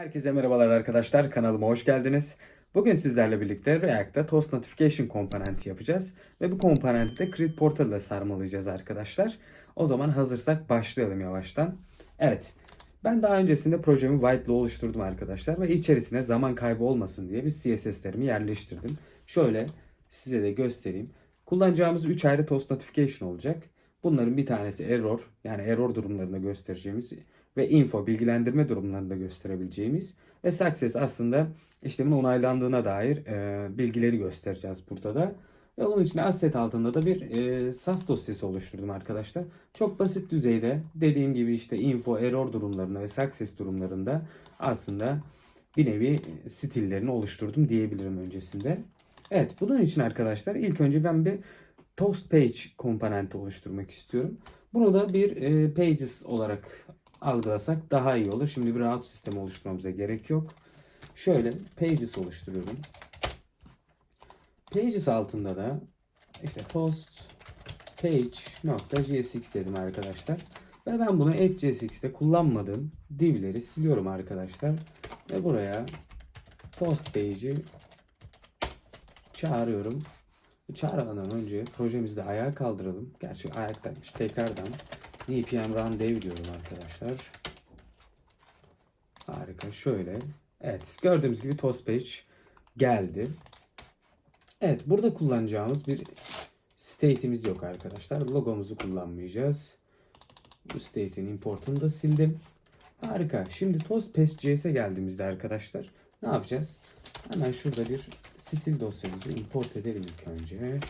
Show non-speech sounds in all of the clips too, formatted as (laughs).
Herkese merhabalar arkadaşlar. Kanalıma hoş geldiniz. Bugün sizlerle birlikte React'ta Toast Notification komponenti yapacağız. Ve bu komponenti de Create Portal ile sarmalayacağız arkadaşlar. O zaman hazırsak başlayalım yavaştan. Evet. Ben daha öncesinde projemi White ile oluşturdum arkadaşlar. Ve içerisine zaman kaybı olmasın diye bir CSS'lerimi yerleştirdim. Şöyle size de göstereyim. Kullanacağımız 3 ayrı Toast Notification olacak. Bunların bir tanesi error yani error durumlarında göstereceğimiz ve info bilgilendirme durumlarında gösterebileceğimiz ve success aslında işlemin onaylandığına dair e, bilgileri göstereceğiz burada da. Ve onun için asset altında da bir e, SAS dosyası oluşturdum arkadaşlar. Çok basit düzeyde dediğim gibi işte info, error durumlarında ve success durumlarında aslında bir nevi stillerini oluşturdum diyebilirim öncesinde. Evet bunun için arkadaşlar ilk önce ben bir toast page komponenti oluşturmak istiyorum. Bunu da bir e, pages olarak algılasak daha iyi olur. Şimdi bir route sistemi oluşturmamıza gerek yok. Şöyle pages oluşturuyorum. Pages altında da işte post page.jsx dedim arkadaşlar. Ve ben bunu app.jsx'te kullanmadığım divleri siliyorum arkadaşlar. Ve buraya toast page'i çağırıyorum. Çağırmadan önce projemizde ayağa kaldıralım. Gerçi ayaktaymış. Tekrardan npm run dev diyorum arkadaşlar. Harika. Şöyle. Evet. Gördüğümüz gibi toast page geldi. Evet. Burada kullanacağımız bir state'imiz yok arkadaşlar. Logomuzu kullanmayacağız. Bu state'in importunu da sildim. Harika. Şimdi toast page.js'e geldiğimizde arkadaşlar ne yapacağız? Hemen şurada bir stil dosyamızı import edelim ilk önce.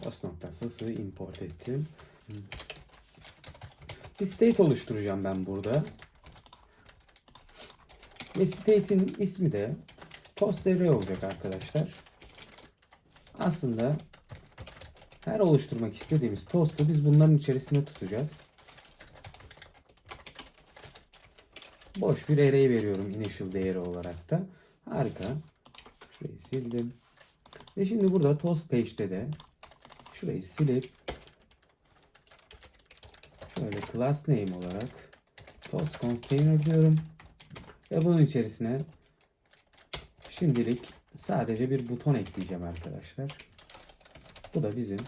Toast.sas'ı import ettim. Bir state oluşturacağım ben burada. Ve state'in ismi de toast array olacak arkadaşlar. Aslında her oluşturmak istediğimiz toast'u biz bunların içerisinde tutacağız. Boş bir array veriyorum initial değeri olarak da. Harika. Şurayı sildim. Ve şimdi burada toast page'de de şurayı silip şöyle class name olarak toast container diyorum. Ve bunun içerisine şimdilik sadece bir buton ekleyeceğim arkadaşlar. Bu da bizim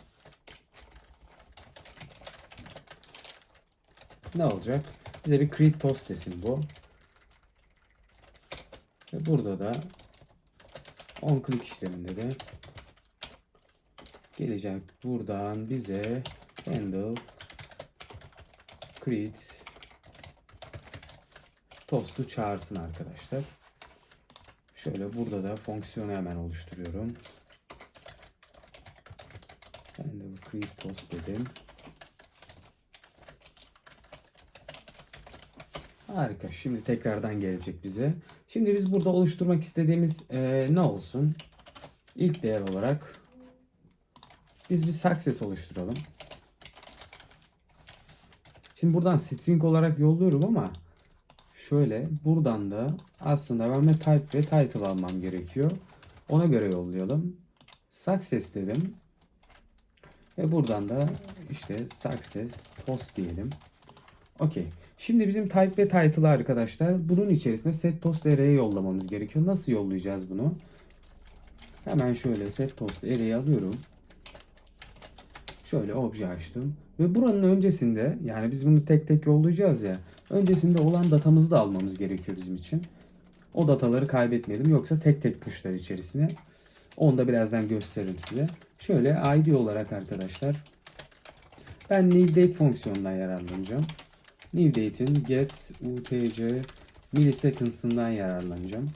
ne olacak? Bize bir create toast desin bu. Ve burada da on click işleminde de gelecek buradan bize handle create toast'u çağırsın arkadaşlar. Şöyle burada da fonksiyonu hemen oluşturuyorum. Handle create toast dedim. Harika. Şimdi tekrardan gelecek bize. Şimdi biz burada oluşturmak istediğimiz e, ne olsun? İlk değer olarak biz bir success oluşturalım. Şimdi buradan string olarak yolluyorum ama şöyle buradan da aslında ben bir type ve title almam gerekiyor. Ona göre yollayalım. Success dedim. Ve buradan da işte success toast diyelim. Okey. Şimdi bizim type ve title arkadaşlar bunun içerisinde set toast array'e yollamamız gerekiyor. Nasıl yollayacağız bunu? Hemen şöyle set toast array'i alıyorum. Şöyle obje açtım. Ve buranın öncesinde yani biz bunu tek tek yollayacağız ya. Öncesinde olan datamızı da almamız gerekiyor bizim için. O dataları kaybetmeyelim yoksa tek tek pushlar içerisine. Onu da birazdan gösteririm size. Şöyle id olarak arkadaşlar ben new date fonksiyonundan yararlanacağım. New date'in get utc milliseconds'ından yararlanacağım.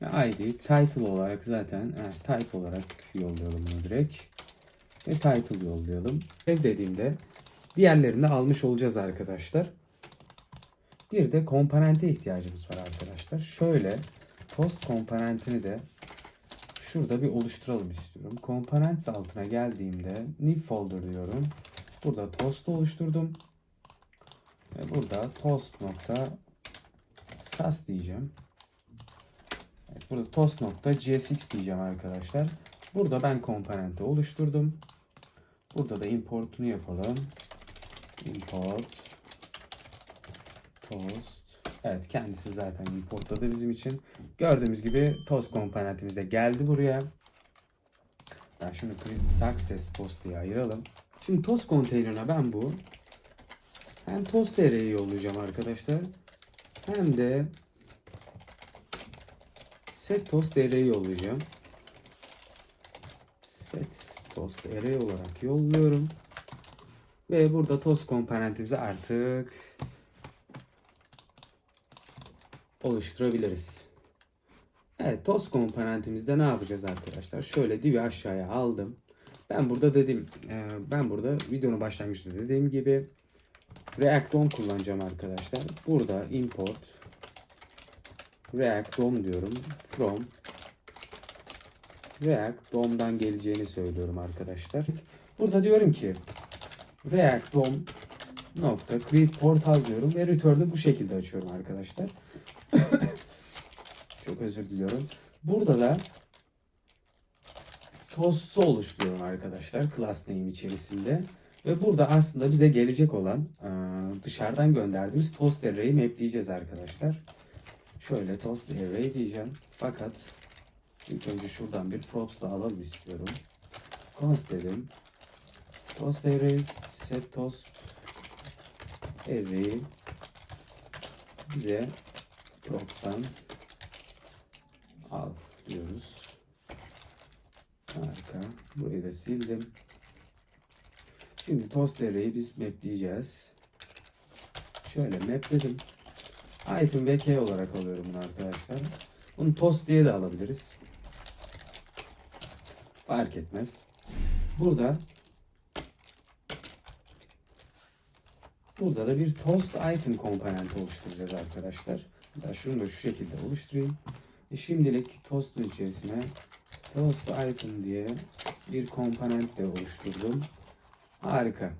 ID title olarak zaten evet, type olarak yollayalım bunu direkt. Ve title yollayalım. Ev dediğimde diğerlerini almış olacağız arkadaşlar. Bir de komponente ihtiyacımız var arkadaşlar. Şöyle toast komponentini de şurada bir oluşturalım istiyorum. Components altına geldiğimde new folder diyorum. Burada toast oluşturdum. Ve burada toast nokta sas diyeceğim. Evet, burada toast nokta csx diyeceğim arkadaşlar. Burada ben komponenti oluşturdum. Burada da importunu yapalım. Import Toast. Evet kendisi zaten importladı bizim için. Gördüğümüz gibi toast komponentimiz de geldi buraya. Ben şunu create success toast diye ayıralım. Şimdi toast konteynerine ben bu hem toast array'i yollayacağım arkadaşlar. Hem de set toast array'i yollayacağım. Set toast array olarak yolluyorum. Ve burada toast komponentimizi artık oluşturabiliriz. Evet toast komponentimizde ne yapacağız arkadaşlar? Şöyle divi aşağıya aldım. Ben burada dedim, e, ben burada videonun başlangıçta dediğim gibi React DOM kullanacağım arkadaşlar. Burada import React DOM diyorum. From React DOM'dan geleceğini söylüyorum arkadaşlar. Burada diyorum ki React DOM nokta create portal diyorum ve return'ı bu şekilde açıyorum arkadaşlar. (coughs) Çok özür diliyorum. Burada da Toast'u oluşturuyorum arkadaşlar class name içerisinde. Ve burada aslında bize gelecek olan e, dışarıdan gönderdiğimiz toast array'i mapleyeceğiz arkadaşlar. Şöyle toast array diyeceğim. Fakat ilk önce şuradan bir props da alalım istiyorum. Const dedim. Toast array set toast array bize props'tan al diyoruz. Harika. Burayı da sildim. Şimdi toast array'i biz mapleyeceğiz. Şöyle mapledim. Item ve key olarak alıyorum bunu arkadaşlar. Bunu toast diye de alabiliriz. Fark etmez. Burada Burada da bir toast item komponenti oluşturacağız arkadaşlar. Ben şunu da şu şekilde oluşturayım. E şimdilik toast'un içerisine toast item diye bir komponent de oluşturdum. Harika.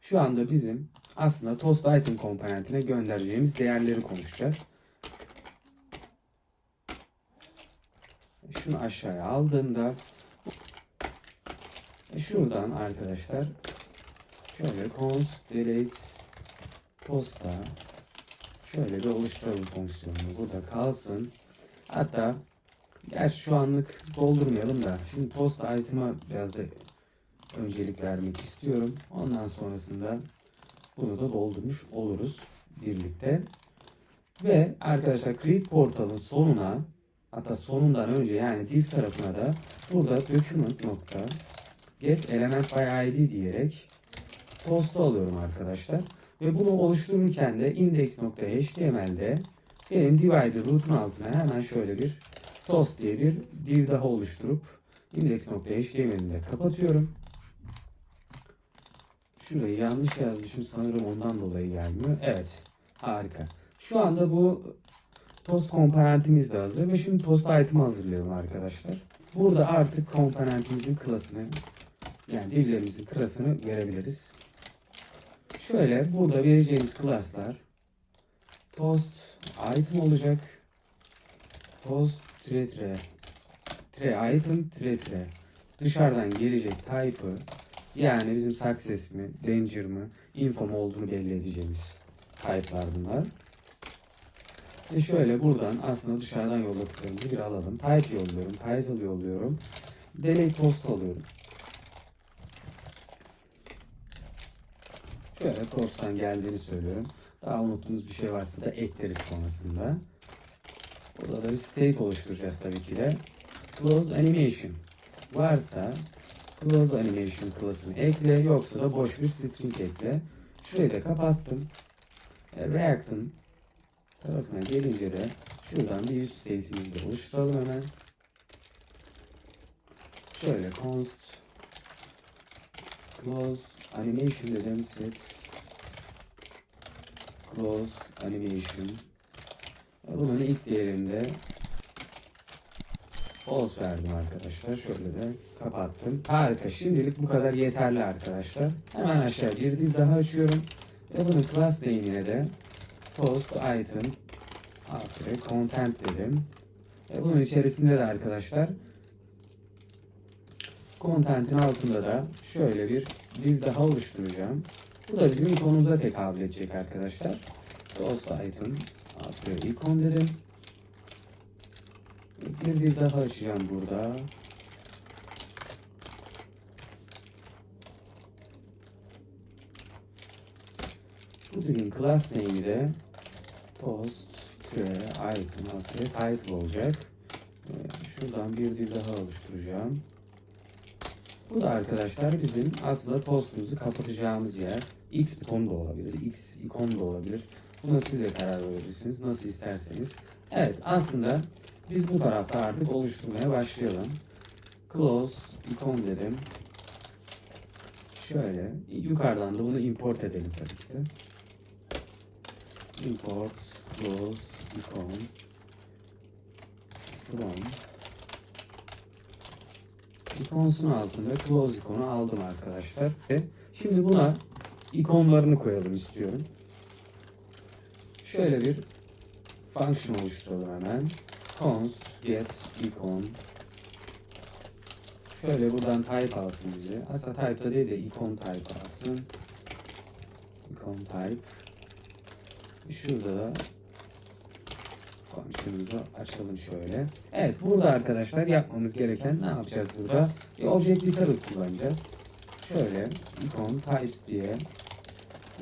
Şu anda bizim aslında toast item komponentine göndereceğimiz değerleri konuşacağız. Şunu aşağıya aldığımda şuradan arkadaşlar şöyle const delete posta şöyle bir oluşturalım fonksiyonunu. Burada kalsın. Hatta gerçi şu anlık doldurmayalım da şimdi post item'a biraz da öncelik vermek istiyorum. Ondan sonrasında bunu da doldurmuş oluruz birlikte. Ve arkadaşlar Create Portal'ın sonuna hatta sonundan önce yani div tarafına da burada document nokta get element by id diyerek toast'u alıyorum arkadaşlar. Ve bunu oluştururken de index.html'de benim divider root'un altına hemen şöyle bir toast diye bir div daha oluşturup index.html'ini de kapatıyorum. Şurayı yanlış yazmışım sanırım ondan dolayı gelmiyor. Evet harika. Şu anda bu toast komponentimiz de hazır ve şimdi toast item hazırlıyorum arkadaşlar. Burada artık komponentimizin klasını yani divlerimizin klasını verebiliriz. Şöyle burada vereceğiniz klaslar toast item olacak. Toast tire tire tire item tire tire dışarıdan gelecek type'ı yani bizim success mi, danger mı, info mu olduğunu belli edeceğimiz type'lar bunlar. Ve şöyle buradan aslında dışarıdan yolladıklarımızı bir alalım. Type yolluyorum, title yolluyorum. Delete post alıyorum. Şöyle posttan geldiğini söylüyorum. Daha unuttuğumuz bir şey varsa da ekleriz sonrasında. Burada da bir state oluşturacağız tabii ki de. Close animation varsa close animation klasını ekle yoksa da boş bir string ekle. Şurayı da kapattım. E, React'ın tarafına gelince de şuradan bir use state'imizi de oluşturalım hemen. Şöyle const close animation dedim set close animation bunun ilk değerinde false verdim arkadaşlar. Şöyle de kapattım. Harika. Şimdilik bu kadar yeterli arkadaşlar. Hemen aşağı bir daha açıyorum. Ve bunun class name'ine de post item artı content dedim. Ve bunun içerisinde de arkadaşlar content'in altında da şöyle bir div daha oluşturacağım. Bu da bizim ikonumuza tekabül edecek arkadaşlar. Toast item artı icon dedim. Bir bir daha açacağım burada. Bu dilin class name'i de toast türe item artı title olacak. Ee, Şuradan bir dil daha oluşturacağım. Bu da arkadaşlar bizim aslında tostumuzu kapatacağımız yer. X buton da olabilir, X ikon da olabilir. Buna siz de karar verirsiniz. Nasıl isterseniz. Evet aslında biz bu tarafta artık oluşturmaya başlayalım. Close ikon dedim. Şöyle yukarıdan da bunu import edelim tabii ki de. Import close icon from ikonsun altında close ikonu aldım arkadaşlar. Şimdi buna ikonlarını koyalım istiyorum. Şöyle bir function oluşturalım hemen. const get icon Şöyle buradan type alsın bize. Aslında type'da değil de icon type alsın. Icon type. Şurada da function'ımızı açalım şöyle. Evet burada arkadaşlar yapmamız gereken ne yapacağız burada? Bir object literal kullanacağız. Şöyle icon types diye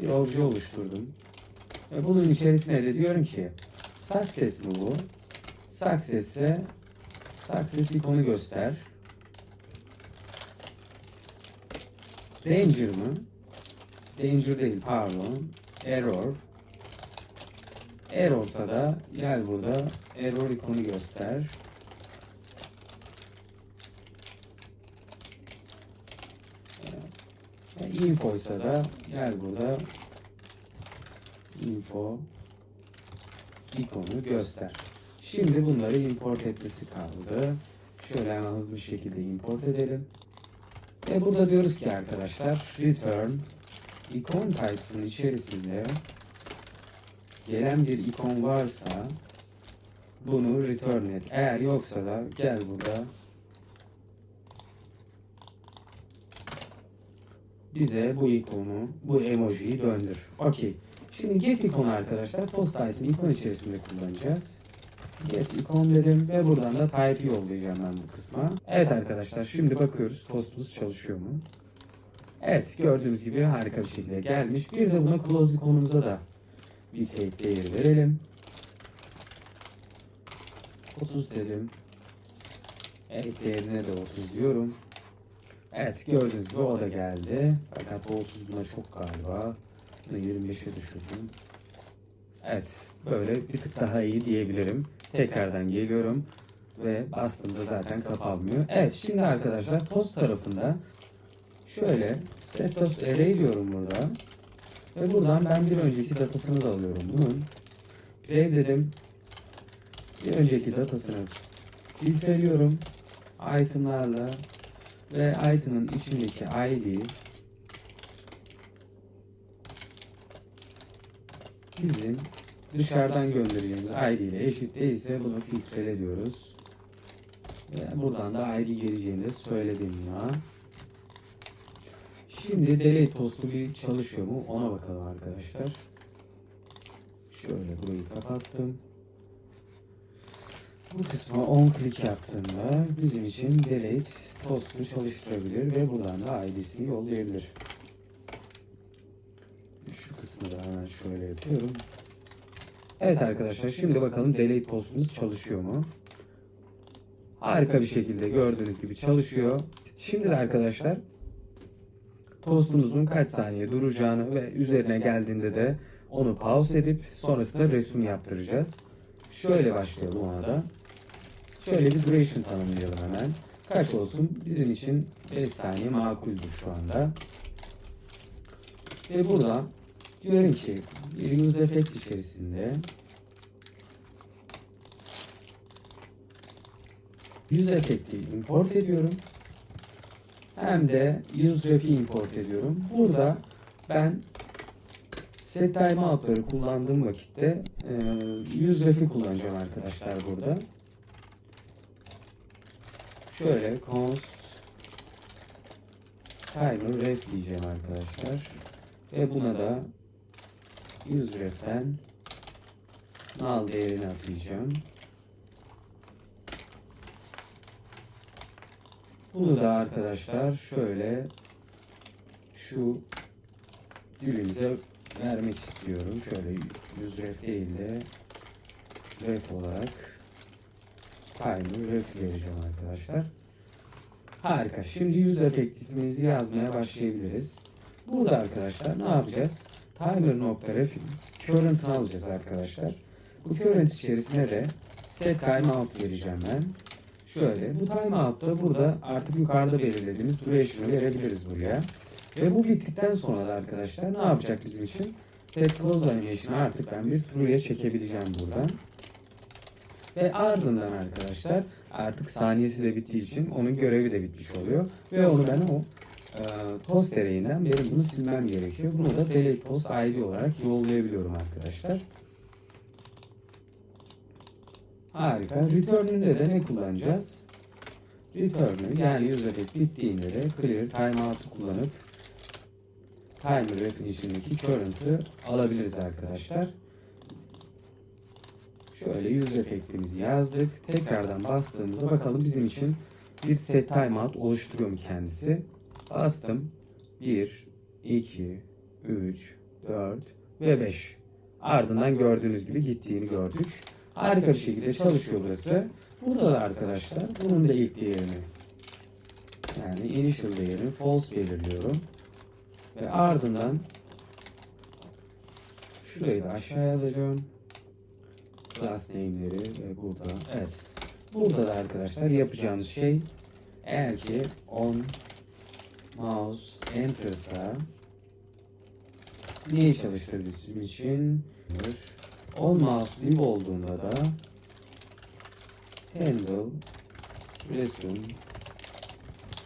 bir obje oluşturdum. Ve bunun içerisine de diyorum ki success mi bu? Success'e success ikonu göster. Danger mı? Danger değil pardon. Error. Error'sa da gel burada error ikonu göster. E, Info ise da gel burada info ikonu göster. Şimdi bunları import etmesi kaldı. Şöyle hemen hızlı bir şekilde import edelim. Ve burada diyoruz ki arkadaşlar return icon types'ın içerisinde gelen bir ikon varsa bunu return et. Eğer yoksa da gel burada bize bu ikonu, bu emojiyi döndür. Okey. Şimdi get ikonu arkadaşlar post item ikon içerisinde kullanacağız. Get ikon dedim ve buradan da type yollayacağım ben bu kısma. Evet arkadaşlar şimdi bakıyoruz tostumuz çalışıyor mu? Evet gördüğünüz gibi harika bir şekilde gelmiş. Bir de buna close ikonumuza da bir take değeri verelim. 30 dedim. Evet değerine de 30 diyorum. Evet gördüğünüz gibi o da geldi. Fakat bu 30 buna çok galiba. Bunu 25'e düşürdüm. Evet böyle bir tık daha iyi diyebilirim. Tekrardan geliyorum ve bastığımda zaten kapanmıyor. Evet şimdi arkadaşlar tost tarafında şöyle set toast array diyorum burada. Ve buradan ben bir önceki datasını da alıyorum bunun. Grave dedim. Bir önceki datasını filtreliyorum. Itemlarla ve item'ın içindeki ID bizim dışarıdan göndereceğimiz ID ile eşit değilse bunu filtrele diyoruz. Ve buradan da ID geleceğini de söyledim ya. Şimdi delete postu bir çalışıyor mu ona bakalım arkadaşlar. Şöyle burayı kapattım. Bu kısma 10 klik yaptığında bizim için delete tostu çalıştırabilir ve buradan da ID'sini yollayabilir. Şu kısmı da hemen şöyle yapıyorum. Evet arkadaşlar şimdi bakalım delete postumuz çalışıyor mu? Harika bir şekilde gördüğünüz gibi çalışıyor. Şimdi de arkadaşlar tostumuzun kaç saniye duracağını ve üzerine geldiğinde de onu pause edip sonrasında resim yaptıracağız. Şöyle başlayalım ona da. Şöyle bir duration tanımlayalım hemen. Kaç olsun? Bizim için 5 saniye makuldür şu anda. Ve burada diyorum ki bir use effect içerisinde use effect'i import ediyorum. Hem de use ref'i import ediyorum. Burada ben set timeout'ları kullandığım vakitte e, use ref'i kullanacağım arkadaşlar burada. Şöyle const timer ref diyeceğim arkadaşlar. Ve buna da use ref'ten null değerini atayacağım. Bunu da arkadaşlar şöyle şu dilimize vermek istiyorum. Şöyle yüz ref değil de ref olarak timer ref vereceğim arkadaşlar. Harika. Şimdi yüz efektimizi yazmaya başlayabiliriz. Burada arkadaşlar ne yapacağız? Timer nokta ref current'ını alacağız arkadaşlar. Bu current içerisine de set timeout vereceğim ben. Şöyle bu timeout'ta burada artık yukarıda belirlediğimiz duration'ı verebiliriz buraya. Ve bu bittikten sonra da arkadaşlar ne yapacak bizim için? Set close animation'ı artık ben bir true'ya çekebileceğim buradan. Ve ardından arkadaşlar artık saniyesi de bittiği için onun görevi de bitmiş oluyor. Ve onu ben o e, toast array'inden benim bunu silmem gerekiyor. Bunu da delete toast id olarak yollayabiliyorum arkadaşlar. Harika. Return'ünde de ne kullanacağız? Return'ü yani user effect bittiğinde de clear timeout'u kullanıp timer ref'in içindeki current'ı alabiliriz arkadaşlar. Şöyle yüz efektimizi yazdık. Tekrardan bastığımızda bakalım bizim için bir set timeout oluşturuyor mu kendisi? Bastım. 1, 2, 3, 4 ve 5. Ardından gördüğünüz gibi gittiğini gördük. Harika bir şekilde çalışıyor burası. Burada da arkadaşlar bunun da ilk değerini yani initial değerini false belirliyorum. Ve ardından şurayı da aşağıya alacağım. Class name'leri ve burada evet. Burada da arkadaşlar yapacağımız şey eğer ki on mouse enter'sa neyi çalıştır bizim için? On mouse leave olduğunda da handle resume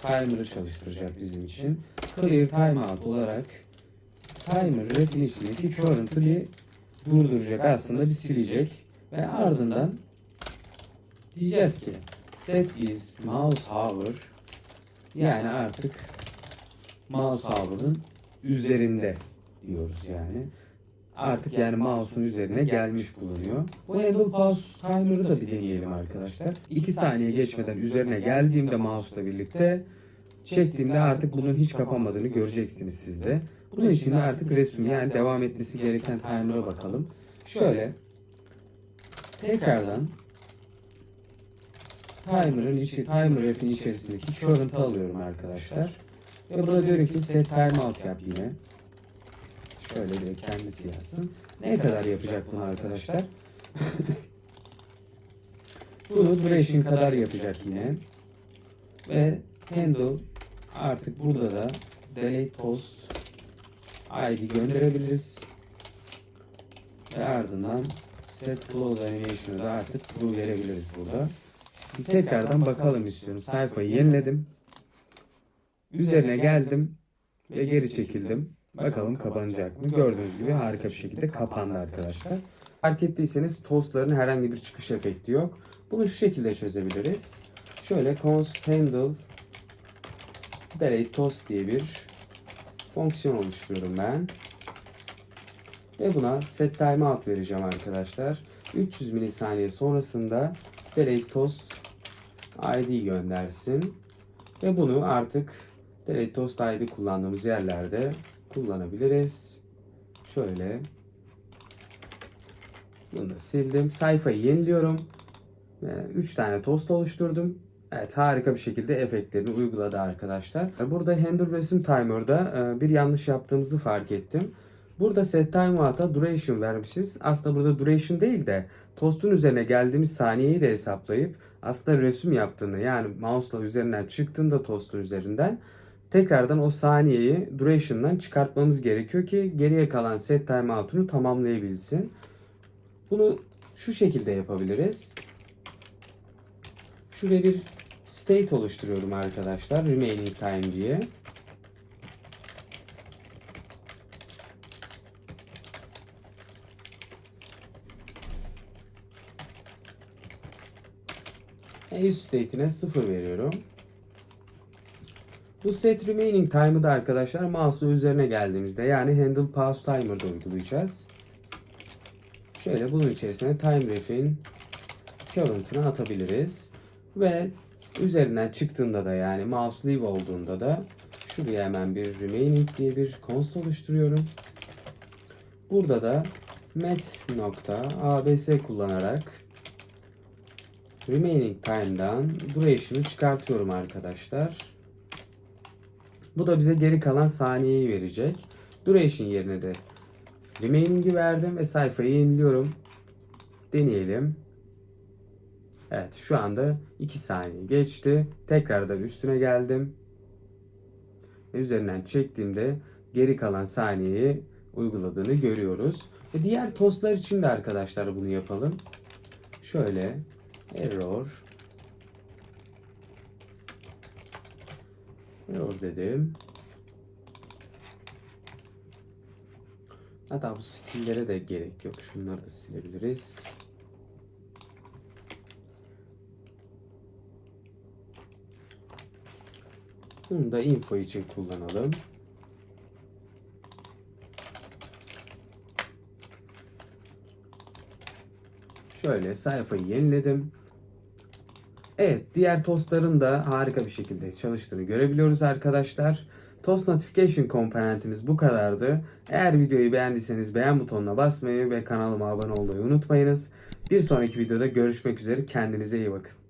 timer'ı çalıştıracak bizim için. Clear timeout olarak timer ref'in içindeki current'ı bir durduracak aslında bir silecek ve ardından diyeceğiz ki set is mouse hover yani artık mouse hover'ın üzerinde diyoruz yani. Artık yani mouse'un üzerine gelmiş bulunuyor. Bu handle pause timer'ı da bir deneyelim arkadaşlar. 2 saniye geçmeden üzerine geldiğimde mouse'la birlikte çektiğimde artık bunun hiç kapanmadığını göreceksiniz siz de. Bunun için de artık resim yani devam etmesi gereken timer'a bakalım. Şöyle tekrardan timer'ın içi, timer ref'in içerisindeki current'ı alıyorum arkadaşlar. Ve buna diyorum ki set timeout yap yine. Şöyle de kendisi yazsın. Ne kadar yapacak bunu arkadaşlar? (laughs) bunu duration kadar yapacak yine. Ve handle artık burada da delete toast id gönderebiliriz. Ve ardından set close animation'ı da artık true verebiliriz burada. Şimdi tekrardan bakalım istiyorum. Sayfayı yeniledim. Üzerine geldim ve geri çekildim. Bakalım kapanacak mı? Gördüğünüz gibi harika bir şekilde kapandı arkadaşlar. Fark ettiyseniz toastların herhangi bir çıkış efekti yok. Bunu şu şekilde çözebiliriz. Şöyle const handle delete toast diye bir fonksiyon oluşturuyorum ben. Ve buna set timeout vereceğim arkadaşlar. 300 milisaniye sonrasında delete toast id göndersin. Ve bunu artık delete toast id kullandığımız yerlerde kullanabiliriz. Şöyle. Bunu da sildim. Sayfayı yeniliyorum. 3 tane tost oluşturdum. Evet harika bir şekilde efektlerini uyguladı arkadaşlar. Burada Handle Resim Timer'da e, bir yanlış yaptığımızı fark ettim. Burada set timeout'a duration vermişiz. Aslında burada duration değil de tostun üzerine geldiğimiz saniyeyi de hesaplayıp aslında resim yaptığını yani mouse'la üzerinden çıktığında tostun üzerinden tekrardan o saniyeyi duration'dan çıkartmamız gerekiyor ki geriye kalan set timeout'unu tamamlayabilsin. Bunu şu şekilde yapabiliriz. Şuraya bir state oluşturuyorum arkadaşlar. Remaining time diye. Use state'ine 0 veriyorum. Bu set remaining time'ı da arkadaşlar mouse'la üzerine geldiğimizde yani handle pause timer'da uygulayacağız. Şöyle bunun içerisine time ref'in current'ını atabiliriz. Ve üzerinden çıktığında da yani mouse leave olduğunda da şuraya hemen bir remaining diye bir const oluşturuyorum. Burada da met.abs kullanarak remaining time'dan duration'ı çıkartıyorum arkadaşlar. Bu da bize geri kalan saniyeyi verecek. Duration yerine de remaining'i verdim ve sayfayı yeniliyorum. Deneyelim. Evet şu anda 2 saniye geçti. Tekrardan üstüne geldim. Ve üzerinden çektiğimde geri kalan saniyeyi uyguladığını görüyoruz. Ve diğer tostlar için de arkadaşlar bunu yapalım. Şöyle error error dedim. Hatta bu stillere de gerek yok. Şunları da silebiliriz. Bunu da info için kullanalım. Şöyle sayfayı yeniledim. Evet, diğer tostların da harika bir şekilde çalıştığını görebiliyoruz arkadaşlar. Toast Notification komponentimiz bu kadardı. Eğer videoyu beğendiyseniz beğen butonuna basmayı ve kanalıma abone olmayı unutmayınız. Bir sonraki videoda görüşmek üzere. Kendinize iyi bakın.